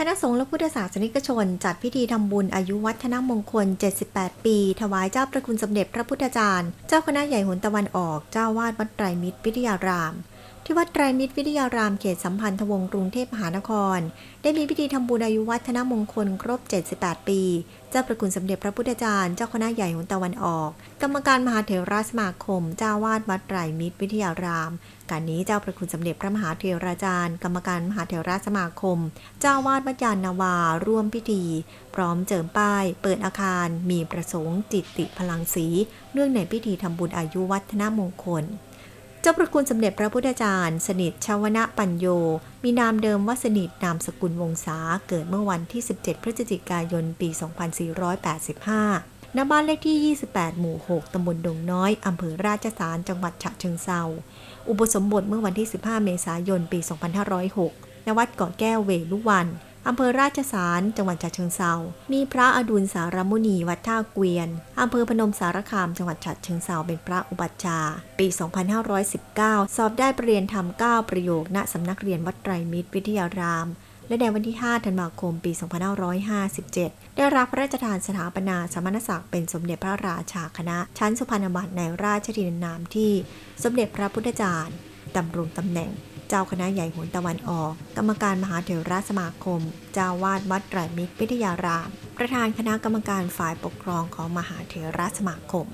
คณะสงฆ์และพุทธศาสนิกชน จัดพิธีทำบุญอายุวัฒนมงคล 78 ปี ถวายเจ้าประคุณสมเด็จพระพุทธจารย์ เจ้าคณะใหญ่หนตะวันออก เจ้าวาดวัดไตรมิตรวิทยาราม ที่วัดไตรมิตรวิทยารามเขตสัมพันธวงศ์กรุงเทพมหานคร ได้มีพิธีทำบุญอายุวัฒนมงคลครบ 78 ปี เจ้าประคุณสมเด็จพระพุทธจารย์เจ้าคณะใหญ่หนตะวันออก กรรมการมหาเถรสมาคม เจ้าวาดวัดไตรมิตรวิทยาราม การนี้เจ้าประคุณสมเด็จพระมหาเถราจารย์ กรรมการมหาเถรสมาคม เจ้าวาดวัดยานนาวา ร่วมพิธี พร้อมเจิมป้าย เปิดอาคาร มีประสงค์จิตติพลังสีเนื่องในพิธีทำบุญอายุวัฒนมงคล จ้าประคุณสมเด็จพระพุทธจารย์ สนิทชาวนะปัญโย มีนามเดิมว่าสนิทนามสกุลวงศาเกิดเมื่อวันที่ 17 พฤศจิกายน ปี 2485 ณ บ้านเลขที่ 28 หมู่ 6 ตำบลดงน้อย อำเภอราชสาร จังหวัดฉะเชิงเซา อุปสมบทเมื่อวันที่ 15 เมษายน ปี 2506 ณ วัดเกาะแก้วเวลุวัน อำเภอราชสารจังหวัดฉะเชิงเซา มีพระอดุลสารมุนีวัดท่าเกวียน อำเภอพนมสารคามจังหวัดฉะเชิงเซาเป็นพระอุปัชฌาย์ปี 2519 สอบได้ประเรียนธรรม 9 ประโยค ณสำนักเรียนวัดไตรมิตรวิทยาราม และในวันที่ 5 ธันวาคม ปี 2557 ได้รับพระราชทานสถาปนาสมณศักดิ์เป็นสมเด็จพระราชาคณะ ชั้นสุพรรณบัตรในราชทินนามที่สมเด็จพระพุทธจารย์ดำรงตำแหน่ง เจ้าคณะใหญ่หุนตะวันออก กรรมการมหาเถรสมาคม เจ้าวาดวัดไตรมิตรวิทยาราม ประธานคณะกรรมการฝ่ายปกครองของมหาเถรสมาคม